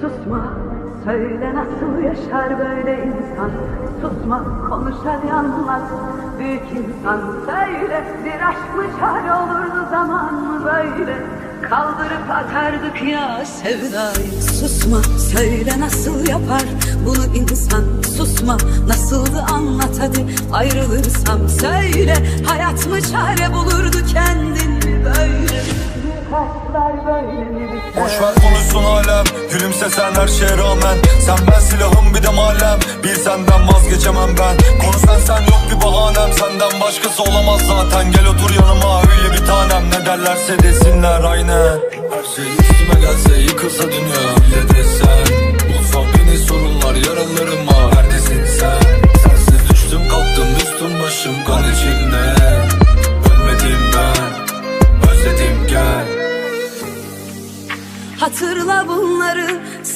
Susma, söyle nasıl yaşar böyle insan. Susma, konuş hadi anlat Büyük insan. Söyle Bir aşk mı çare olurdu zaman mı böyle? Kaldırıp atardık ya sevdayı. Susma, söyle nasıl yapar bunu insan. Susma, nasıldı anlat hadi Ayrılırsam. Söyle Hayat mı çare bulurdu kendin mi böyle Boş ver konuşsun alem. Gülümsesen her şeye rağmen. Sen ben silahım bir de malem. Bir senden vazgeçemem ben. Konu sen sen yok bir bahanem. Senden başkası olamaz zaten. Gel otur yanıma öyle bir tanem. Ne derlerse desinler aynen. Her şey üstüme gelse yıkılsa dünya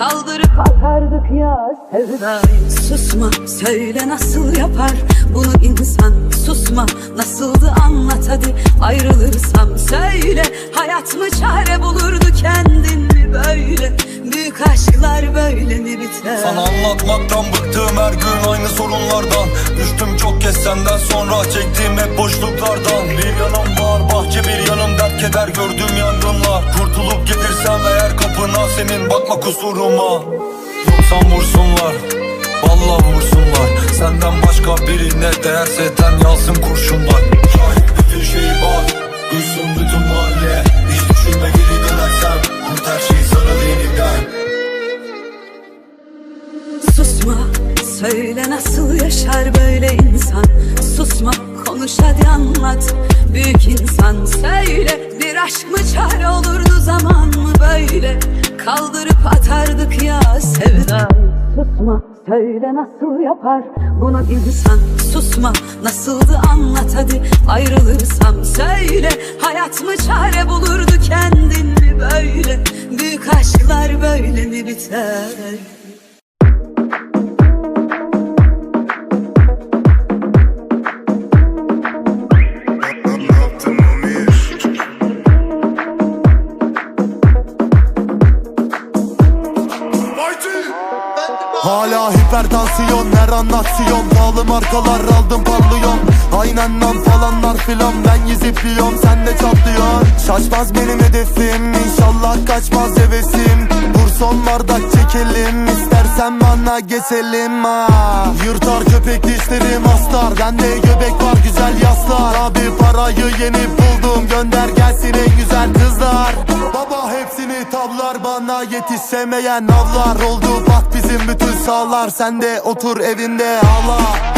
Kaldırıp atardık ya sevdayı Susma söyle nasıl yapar bunu insan? Susma nasıldı anlat hadi Ayrılırsam söyle. Hayat mı çare bulurdu kendin mi böyle? Büyük aşklar böyle mi biter? Sana anlatmaktan bıktım her gün aynı sorunlardan. Düştüm çok kez senden sonra çektiğim hep boşluklardan. Bir yanım var bahçe bir keder gördüğüm yangınlar Kurtulup gelirsem eğer kapına senin bakma kusuruma. Yoksan vursunlar Vallahi vursunlar. Senden başka birine değerse ten yalsın kurşunlar Şahit bütün şeyi bak Duysun bütün mahalle. Hiç düşünme geri dönersem Kurt her şeyi sana yeniden. Susma söyle nasıl yaşar böyle insan? Susma konuş hadi anlat. Büyük insan söyle aşk mı çare olurdu zaman mı böyle? Kaldırıp atardık ya sevdayı. Susma söyle nasıl yapar? Bunu insan Susma. Nasıldı anlat hadi Ayrılırsam söyle. Hayat mı çare bulurdu kendin mi böyle? Büyük aşklar böyle mi biter an aksiyon Pahalı markalar aldım parlıyorum. Aynen lan falanlar filan Ben yizipliyorum sen de çatlıyorsun. Şaşmaz benim hedefim İnşallah kaçmaz hevesim. Vur son bardak çekelim İstersen bana geçelim ha. Yırtar köpek dişlerim astar. Bende göbek var güzel yaslar. Abi parayı yeni buldum Gönder gelsin en güzel yetişemeyen avlar oldu. Bak bizim bütün sağlar Sen de otur evinde ağla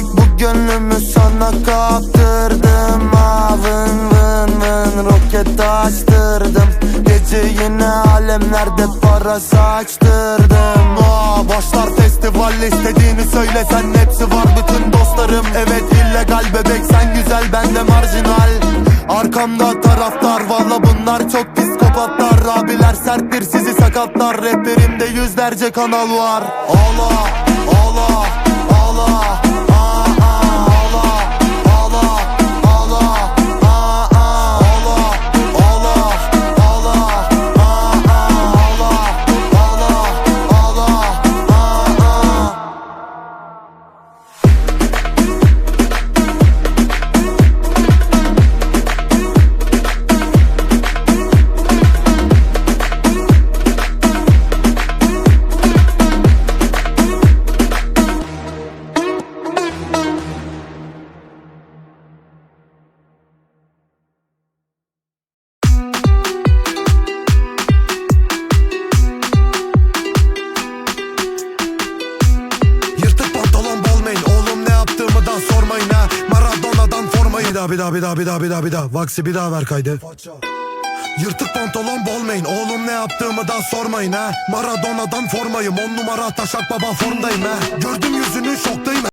Bebek bu gönlümü sana kaptırdım. Ah, Vın vın vın roket açtırdım. Gece yine alemlerde para saçtırdım. Aa, Başlar festival istediğini söyle. Sen hepsi var bütün dostlarım. Evet illegal bebek sen güzel ben de marjinal. Arkamda taraftar valla bunlar çok psikopatlar. Abiler serttir sizi sakatlar. Raplerimde yüzlerce kanal var. Ağla ağla ağla daha bir daha bir daha bir daha bir daha bir daha Vaksi bir daha ver kaydı. Yırtık pantolon bolmayın Oğlum ne yaptığımı da sormayın ha Maradona'dan formayım. On numara taşak baba formdayım ha Gördüm yüzünü şoktayım